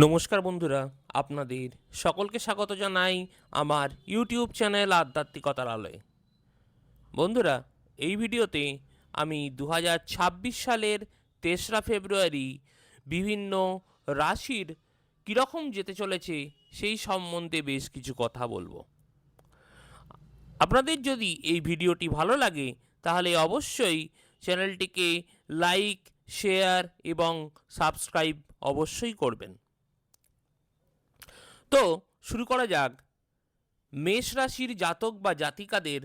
নমস্কার বন্ধুরা, আপনাদের সকলকে স্বাগত জানাই আমার ইউটিউব চ্যানেল আধ্যাত্মিকতার আলোয়। বন্ধুরা, এই ভিডিওতে আমি দু হাজার ছাব্বিশ সালের তেসরা ফেব্রুয়ারি বিভিন্ন রাশির কীরকম যেতে চলেছে সেই সম্বন্ধে বেশ কিছু কথা বলব। আপনাদের যদি এই ভিডিওটি ভালো লাগে, তাহলে অবশ্যই চ্যানেলটিকে লাইক, শেয়ার এবং সাবস্ক্রাইব অবশ্যই করবেন। তো শুরু করা যাক। মেষ রাশির জাতক বা জাতিকাদের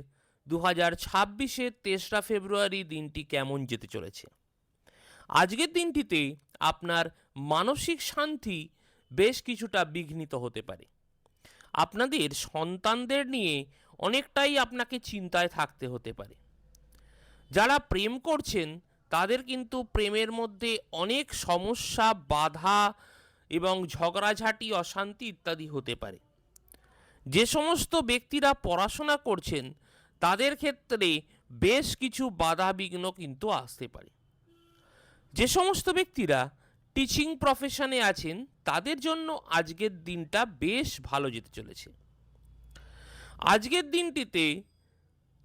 দু হাজার ছাব্বিশের তেসরা ফেব্রুয়ারি দিনটি কেমন যেতে চলেছে? আজকের দিনটিতে আপনার মানসিক শান্তি বেশ কিছুটা বিঘ্নিত হতে পারে। আপনাদের সন্তানদের নিয়ে অনেকটাই আপনাকে চিন্তায় থাকতে হতে পারে। যারা প্রেম করছেন, তাদের কিন্তু প্রেমের মধ্যে অনেক সমস্যা, বাধা এবং ঝগড়াঝাটি, অশান্তি ইত্যাদি হতে পারে। যে সমস্ত ব্যক্তিরা পড়াশোনা করছেন, তাদের ক্ষেত্রে বেশ কিছু বাধা বিঘ্ন কিন্তু আসতে পারে। যে সমস্ত ব্যক্তিরা টিচিং প্রফেশনে আছেন, তাদের জন্য আজকের দিনটা বেশ ভালো যেতে চলেছে। আজকের দিনটিতে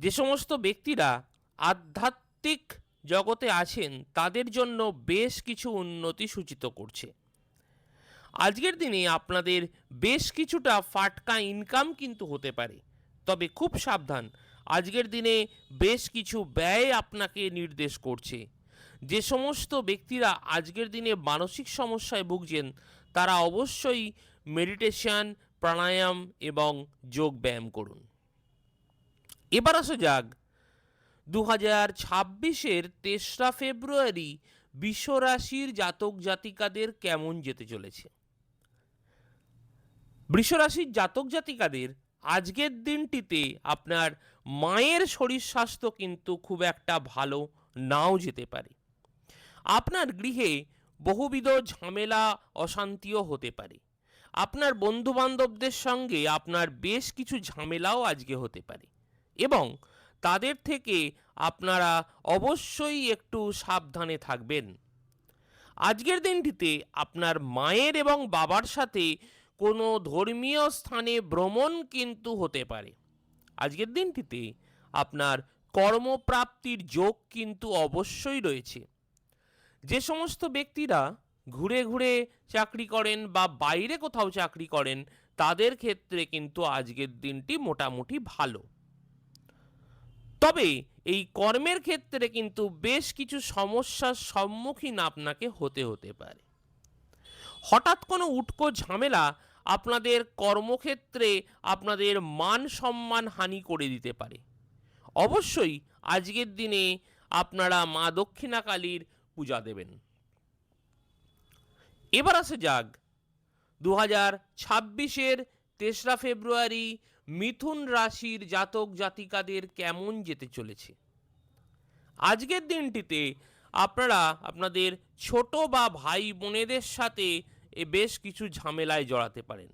যে সমস্ত ব্যক্তিরা আধ্যাত্মিক জগতে আছেন, তাদের জন্য বেশ কিছু উন্নতি সূচিত করছে। আজকের দিনে আপনাদের বেশ কিছুটা ফাটকা ইনকাম কিন্তু হতে পারে, তবে খুব সাবধান। আজকের দিনে বেশ কিছু ব্যয় আপনাকে নির্দেশ করছে। যে সমস্ত ব্যক্তিরা আজকের দিনে মানসিক সমস্যায় ভুগছেন, তারা অবশ্যই মেডিটেশন প্রাণায়াম এবং যোগ ব্যায়াম করুন। এবার আসা যাক দু হাজার ছাব্বিশের তেসরা ফেব্রুয়ারি বিশ্বরাশির জাতক জাতিকাদের কেমন যেতে চলেছে? বৃষরাশির জাতক জাতিকাদের আজকের দিনটিতে আপনার মায়ের শরীর স্বাস্থ্য কিন্তু খুব একটা ভালো নাও যেতে পারে। আপনার গৃহে বহুবিধ ঝামেলা, অশান্তিও হতে পারে। আপনার বন্ধু বান্ধবদের সঙ্গে আপনার বেশ কিছু ঝামেলাও আজকে হতে পারে এবং তাদের থেকে আপনারা অবশ্যই একটু সাবধানে থাকবেন। আজকের দিনটিতে আপনার মায়ের এবং বাবার সাথে কোনো ধর্মীয় স্থানে ভ্রমণ কিন্তু হতে পারে। আজকের দিনটিতে আপনার কর্মপ্রাপ্তির যোগ কিন্তু অবশ্যই রয়েছে। যে সমস্ত ব্যক্তিরা ঘুরে ঘুরে চাকরি করেন বা বাইরে কোথাও চাকরি করেন, তাদের ক্ষেত্রে কিন্তু আজকের দিনটি মোটামুটি ভালো। তবে এই কর্মের ক্ষেত্রে কিন্তু বেশ কিছু সমস্যার সম্মুখীন আপনাকে হতে হতে পারে। হঠাৎ কোনো উটকো ঝামেলা আপনাদের কর্মক্ষেত্রে আপনাদের মান সম্মান হানি করে দিতে পারে। অবশ্যই আজকের দিনে আপনারা মা দক্ষিণাকালীর পূজা দেবেন। এবার আসে যাক দু হাজার ছাব্বিশের তেসরা ফেব্রুয়ারি মিথুন রাশির জাতক জাতিকাদের কেমন যেতে চলেছে। আজকের দিনটিতে আপনারা আপনাদের ছোট বা ভাই বোনেদের সাথে এ বেশ কিছু ঝামেলায় জড়াতে পারেন।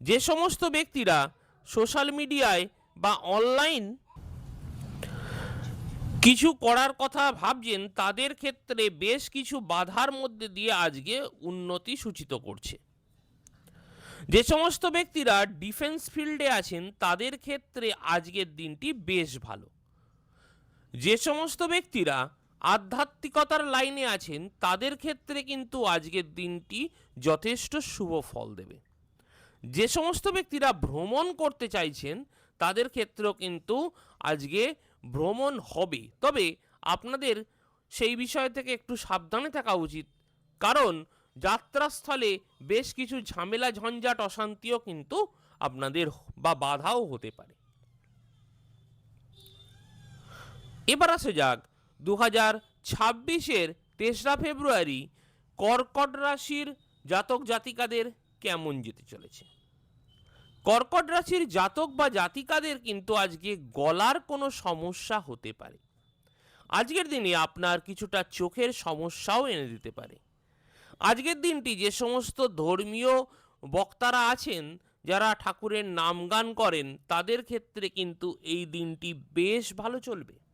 যে সমস্ত ব্যক্তিরা সোশ্যাল মিডিয়ায় বা অনলাইন কিছু করার কথা ভাবছেন, তাদের ক্ষেত্রে বেশ কিছু বাধার মধ্যে দিয়ে আজকে উন্নতি সূচিত করছে। যে সমস্ত ব্যক্তিরা ডিফেন্স ফিল্ডে আছেন, তাদের ক্ষেত্রে আজকের দিনটি বেশ ভালো। যে সমস্ত ব্যক্তিরা আধ্যাত্মিকতার লাইনে আছেন, তাদের ক্ষেত্রে কিন্তু আজকের দিনটি যথেষ্ট শুভ ফল দেবে। যে সমস্ত ব্যক্তিরা ভ্রমণ করতে চাইছেন, তাদের ক্ষেত্রেও কিন্তু আজকে ভ্রমণ হবে। তবে আপনাদের সেই বিষয় থেকে একটু সাবধানে থাকা উচিত, কারণ যাত্রাস্থলে বেশ কিছু ঝামেলা, ঝঞ্ঝাট, অশান্তিও কিন্তু আপনাদের বা বাধাও হতে পারে। এবার আসে যাক দু হাজার ছাব্বিশের তেসরা ফেব্রুয়ারি কর্কট রাশির জাতক জাতিকাদের কেমন যেতে চলেছে? কর্কট রাশির জাতক বা জাতিকাদের কিন্তু আজকে গলার কোনো সমস্যা হতে পারে। আজকের দিনে আপনার কিছুটা চোখের সমস্যাও এনে দিতে পারে। আজকের দিনটি যে সমস্ত ধর্মীয় বক্তারা আছেন, যারা ঠাকুরের নাম গান করেন, তাদের ক্ষেত্রে কিন্তু এই দিনটি বেশ ভালো চলবে।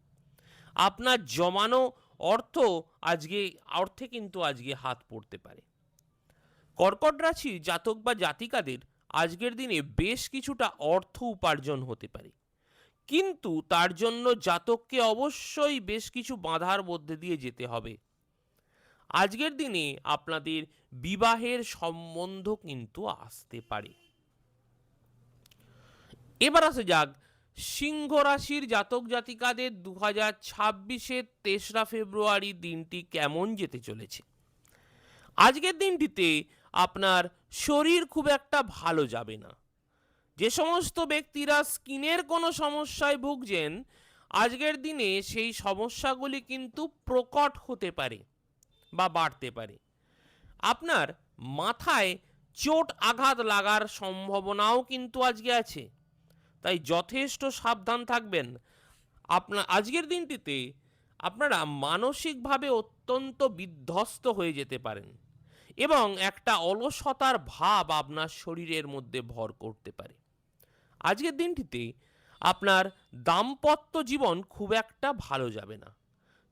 আপনার জমানো অর্থ আজকে, অর্থে কিন্তু আজকে হাত পড়তে পারে। কর্কট রাশির জাতক বা জাতিকাদের আজকের দিনে বেশ কিছুটা অর্থ উপার্জন হতে পারে। কিন্তু তার জন্য জাতককে অবশ্যই বেশ কিছু বাধার মধ্যে দিয়ে যেতে হবে। আজকের দিনে আপনাদের বিবাহের সম্বন্ধ কিন্তু আসতে পারে। এবার আসে যাক সিংহ রাশির জাতক জাতিকাদের দু হাজার ছাব্বিশের তেসরা ফেব্রুয়ারি দিনটি কেমন যেতে চলেছে? আজকের দিনটিতে আপনার শরীর খুব একটা ভালো যাবে না। যে সমস্ত ব্যক্তিরা স্কিনের কোনো সমস্যায় ভুগছেন, আজকের দিনে সেই সমস্যাগুলি কিন্তু প্রকট হতে পারে বা বাড়তে পারে। আপনার মাথায় চোট আঘাত লাগার সম্ভাবনাও কিন্তু আজকে আছে। তাই যথেষ্ট সাবধান থাকবেন। আপনার আজকের দিনটিতে আপনারা মানসিকভাবে অত্যন্ত বিধ্বস্ত হয়ে যেতে পারেন এবং একটা অলসতার ভাব আপনার শরীরের মধ্যে ভর করতে পারে। আজকের দিনটিতে আপনার দাম্পত্য জীবন খুব একটা ভালো যাবে না।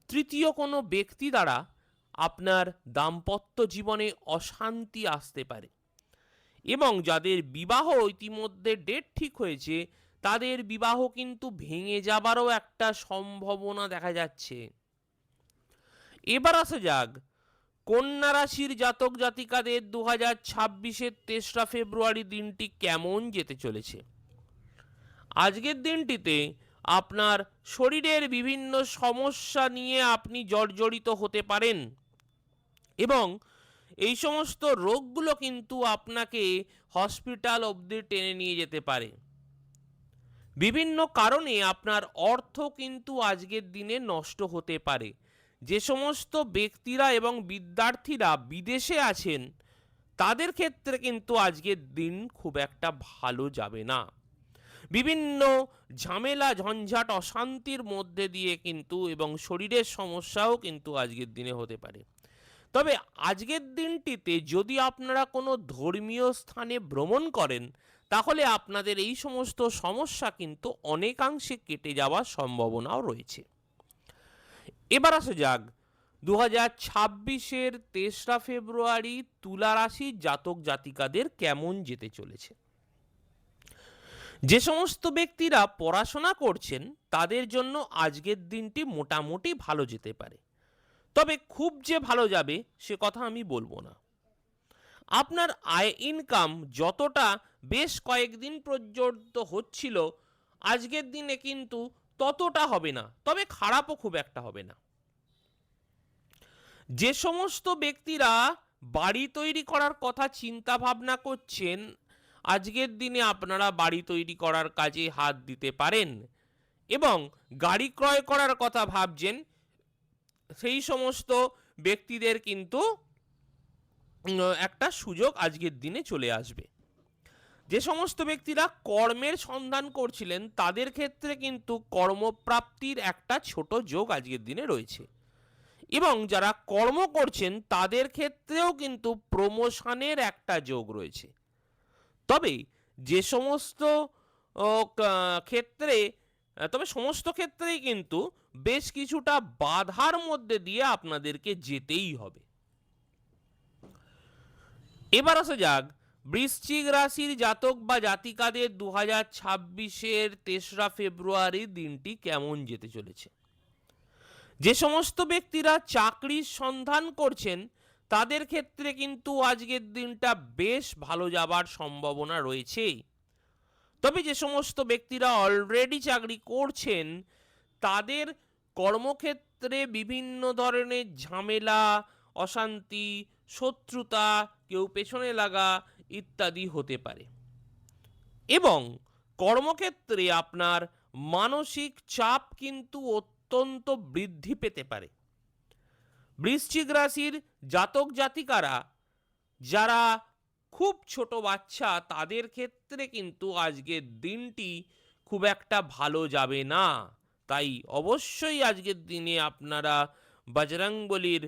তৃতীয় কোনো ব্যক্তি দ্বারা আপনার দাম্পত্য জীবনে অশান্তি আসতে পারে এবং যাদের বিবাহ ইতিমধ্যে ডেট ঠিক হয়েছে তাদের বিবাহ কিন্তু ভেঙে যাবারও একটা সম্ভাবনা দেখা যাচ্ছে। এবার আসা যাক, কন্যা রাশির জাতক জাতিকাদের দু হাজার ছাব্বিশের তেসরা ফেব্রুয়ারি দিনটি কেমন যেতে চলেছে? আজকের দিনটিতে আপনার শরীরের বিভিন্ন সমস্যা নিয়ে আপনি জর্জরিত হতে পারেন এবং এই সমস্ত রোগগুলো কিন্তু আপনাকে হসপিটাল অবধি টেনে নিয়ে যেতে পারে। বিভিন্ন কারণে আপনার অর্থ কিন্তু আজকের দিনে নষ্ট হতে পারে। যে সমস্ত ব্যক্তিরা এবং বিদ্যার্থীরা বিদেশে আছেন, তাদের ক্ষেত্রে কিন্তু আজকের দিন খুব একটা ভালো যাবে না। বিভিন্ন ঝামেলা, ঝঞ্ঝাট, অশান্তির মধ্যে দিয়ে কিন্তু এবং শরীরের সমস্যাও কিন্তু আজকের দিনে হতে পারে। তবে আজকের দিনটিতে যদি আপনারা কোনো ধর্মীয় স্থানে ভ্রমণ করেন, তাহলে আপনাদের এই সমস্ত সমস্যা কিন্তু অনেকাংশে কেটে যাওয়ার সম্ভাবনাও রয়েছে। এবার আসা যাক দু হাজার ছাব্বিশের তেসরা ফেব্রুয়ারি তুলা রাশির জাতক জাতিকাদের কেমন যেতে চলেছে? যে সমস্ত ব্যক্তিরা পড়াশোনা করছেন, তাদের জন্য আজকের দিনটি মোটামুটি ভালো যেতে পারে। তবে খুব যে ভালো যাবে, সে কথা আমি বলব না। আপনার আয় ইনকাম যতটা বেশ কয়েকদিন পর্যন্ত হচ্ছিল, আজকের দিনে কিন্তু ততটা হবে না, তবে খারাপও খুব একটা হবে না। যে সমস্ত ব্যক্তিরা বাড়ি তৈরি করার কথা চিন্তা ভাবনা করছেন, আজকের দিনে আপনারা বাড়ি তৈরি করার কাজে হাত দিতে পারেন এবং গাড়ি ক্রয় করার কথা ভাবছেন সেই সমস্ত ব্যক্তিদের কিন্তু একটা সুযোগ আজকের দিনে চলে আসবে। যে সমস্ত ব্যক্তিরা কর্মের সন্ধান করছিলেন, তাদের ক্ষেত্রে কিন্তু কর্মপ্রাপ্তির একটা ছোট যোগ আজকের দিনে রয়েছে। এবং যারা কর্ম করছেন, তাদের ক্ষেত্রেও কিন্তু প্রমোশনের একটা যোগ রয়েছে। তবে যে সমস্ত ক্ষেত্রে তবে সমস্ত ক্ষেত্রেই কিন্তু বেশ কিছুটা বাধার মধ্যে দিয়ে আপনাদেরকে যেতেই হবে। এবার আসা যাক, বৃশ্চিক রাশির জাতক বা জাতিকাদের দু হাজার ছাব্বিশের তেসরা ফেব্রুয়ারি দিনটি কেমন যেতে চলেছে? যে সমস্ত ব্যক্তিরা চাকরির সন্ধান করছেন, তাদের ক্ষেত্রে কিন্তু আজকের দিনটা বেশ ভালো যাবার সম্ভাবনা রয়েছে তবে যে সমস্ত ব্যক্তিরা অলরেডি চাকরি করছেন, তাদের কর্মক্ষেত্রে বিভিন্ন ধরনের ঝামেলা, অশান্তি, শত্রুতা, কেউ পেছনে লাগা ইত্যাদি হতে পারে। এবং কর্মক্ষেত্রে আপনার মানসিক চাপ কিন্তু অত্যন্ত বৃদ্ধি পেতে পারে। বৃশ্চিক রাশির জাতক জাতিকারা, যারা খুব ছোট বাচ্চা, তাদের ক্ষেত্রে কিন্তু আজকের দিনটি খুব একটা ভালো যাবে না। তাই অবশ্যই আজকের দিনে আপনারা বজরংবলির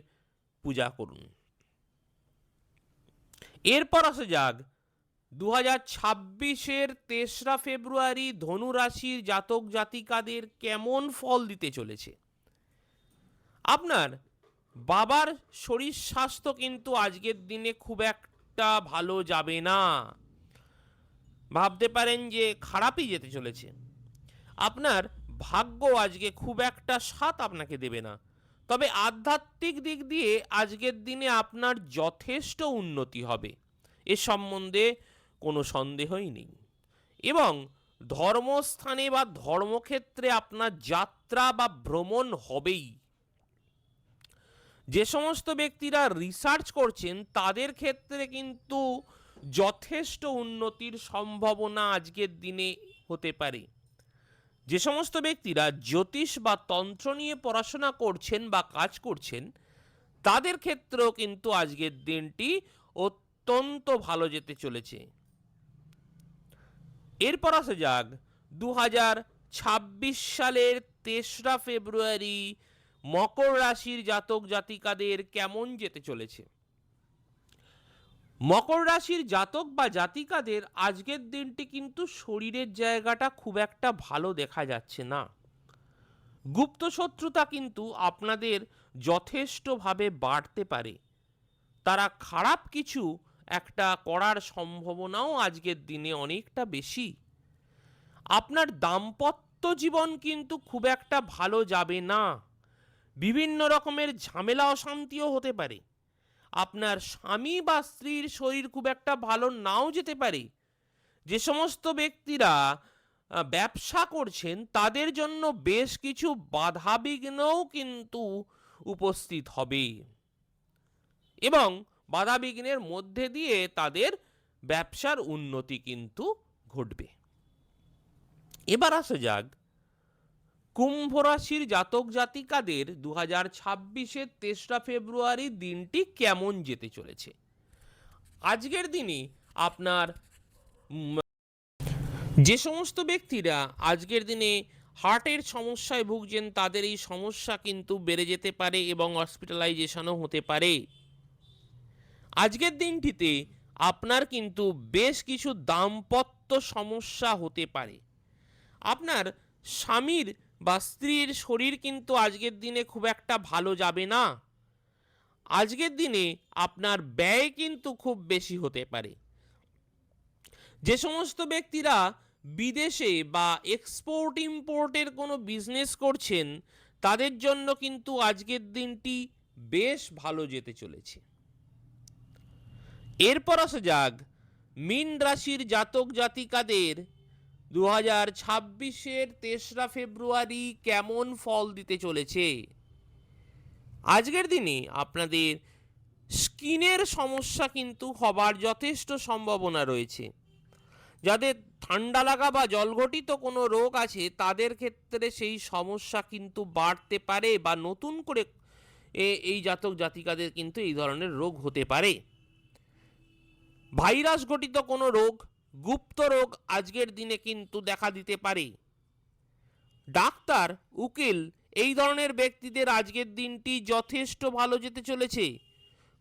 পূজা করুন। এরপর আসা যাক দু হাজার ছাব্বিশের তেসরা ফেব্রুয়ারি ধনু রাশির জাতক জাতিকাদের কেমন ফল দিতে চলেছে? আপনার বাবার শরীর স্বাস্থ্য কিন্তু আজকের দিনে খুব একটা একটা ভালো যাবে না। ভাবতে পারেন যে খারাপই যেতে চলেছে। আপনার ভাগ্য আজকে খুব একটা সাথ আপনাকে দেবে না। তবে আধ্যাত্মিক দিক দিয়ে আজকের দিনে আপনার যথেষ্ট উন্নতি হবে। এ সম্বন্ধে কোনো সন্দেহই নেই। এবং ধর্মস্থানে বা ধর্মক্ষেত্রে আপনার যাত্রা বা ভ্রমণ হবেই। যে সমস্ত ব্যক্তিরা রিসার্চ করছেন, তাদের ক্ষেত্রে কিন্তু যথেষ্ট উন্নতির সম্ভাবনা আজকের দিনে হতে পারে। যে সমস্ত ব্যক্তিরা জ্যোতিষ বা তন্ত্র নিয়ে পড়াশোনা করছেন বা কাজ করছেন, তাদের ক্ষেত্রেও কিন্তু আজকের দিনটি অত্যন্ত ভালো যেতে চলেছে। এরপর আসা যাক দু সালের তেসরা ফেব্রুয়ারি মকর রাশির জাতক জাতিকাদের কেমন যেতে চলেছে? মকর রাশির জাতক বা জাতিকাদের আজকের দিনটি কিন্তু শরীরের জায়গাটা খুব একটা ভালো দেখা যাচ্ছে না। গুপ্ত শত্রুতা কিন্তু আপনাদের যথেষ্টভাবে বাড়তে পারে। তারা খারাপ কিছু একটা করার সম্ভাবনাও আজকের দিনে অনেকটা বেশি। আপনার দাম্পত্য জীবন কিন্তু খুব একটা ভালো যাবে না। বিভিন্ন রকমের ঝামেলা অশান্তিও হতে পারে। আপনার স্বামী বা স্ত্রীর শরীর খুব একটা ভালো নাও যেতে পারে। যে সমস্ত ব্যক্তিরা ব্যবসা করছেন, তাদের জন্য বেশ কিছু বাধাবিঘ্নও কিন্তু উপস্থিত হবে। এবং বাধাবিঘ্নের মধ্যে দিয়ে তাদের ব্যবসার উন্নতি কিন্তু ঘটবে। এবার আসা যাক কুম্ভ রাশির জাতক জাতিকাদের দু হাজার ছাব্বিশের তেসরা ফেব্রুয়ারি দিনটি কেমন যেতে চলেছে? আজকের দিনে আপনার যে সমস্ত ব্যক্তিরা আজকের দিনে হার্টের সমস্যায় ভুগছেন, তাদের এই সমস্যা কিন্তু বেড়ে যেতে পারে এবং হসপিটালাইজেশনও হতে পারে। আজকের দিনটিতে আপনার কিন্তু বেশ কিছু দাম্পত্য সমস্যা হতে পারে। আপনার স্বামীর বা স্ত্রীর শরীর কিন্তু আজকের দিনে খুব একটা ভালো যাবে না। আজকের দিনে আপনার ব্যয় কিন্তু খুব বেশি হতে পারে। যে সমস্ত ব্যক্তিরা বিদেশে বা এক্সপোর্ট ইম্পোর্টের কোনো বিজনেস করছেন, তাদের জন্য কিন্তু আজকের দিনটি বেশ ভালো যেতে চলেছে। এরপর আসা যাক, মীন রাশির জাতক জাতিকাদের দু হাজার ছাব্বিশের তেসরা ফেব্রুয়ারি কেমন ফল দিতে চলেছে? আজকের দিনে আপনাদের স্কিনের সমস্যা কিন্তু হবার যথেষ্ট সম্ভাবনা রয়েছে। যাদের ঠান্ডা লাগা বা জলঘটিত কোনো রোগ আছে, তাদের ক্ষেত্রে সেই সমস্যা কিন্তু বাড়তে পারে বা নতুন করে এই জাতক জাতিকাদের কিন্তু এই ধরনের রোগ হতে পারে। ভাইরাস ঘটিত কোনো রোগ গুপ্ত রোগ আজকের দিনে কিন্তু দেখা দিতে পারে। ডাক্তার, উকিল এই ধরনের ব্যক্তিদের আজকের দিনটি যথেষ্ট ভালো যেতে চলেছে।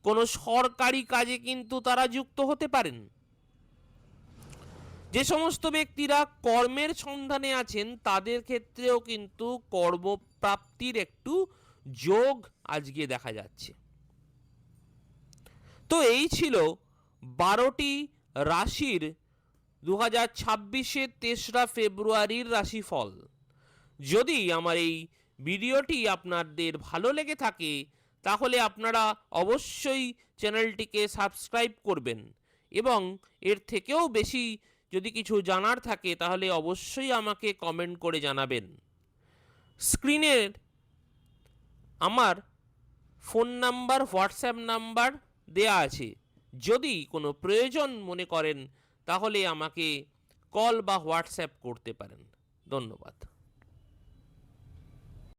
কোনো সরকারি কাজে কিন্তু তারা যুক্ত হতে পারেন। যে সমস্ত ব্যক্তিরা কর্মের সন্ধানে আছেন, তাদের ক্ষেত্রেও কিন্তু কর্মপ্রাপ্তির একটু যোগ আজকে দেখা যাচ্ছে। তো এই ছিল বারোটি রাশির দু হাজার ছাব্বিশের তেসরা ফেব্রুয়ারির রাশিফল। যদি আমার এই ভিডিওটি আপনাদের ভালো লেগে থাকে, তাহলে আপনারা অবশ্যই চ্যানেলটিকে সাবস্ক্রাইব করবেন এবং এর থেকেও বেশি যদি কিছু জানার থাকে, তাহলে অবশ্যই আমাকে কমেন্ট করে জানাবেন। স্ক্রিনের আমার ফোন নাম্বার, হোয়াটসঅ্যাপ নাম্বার দেয়া আছে। যদি কোনো প্রয়োজন মনে করেন তাহলে আমাকে কল বা হোয়াটসঅ্যাপ করতে পারেন। ধন্যবাদ।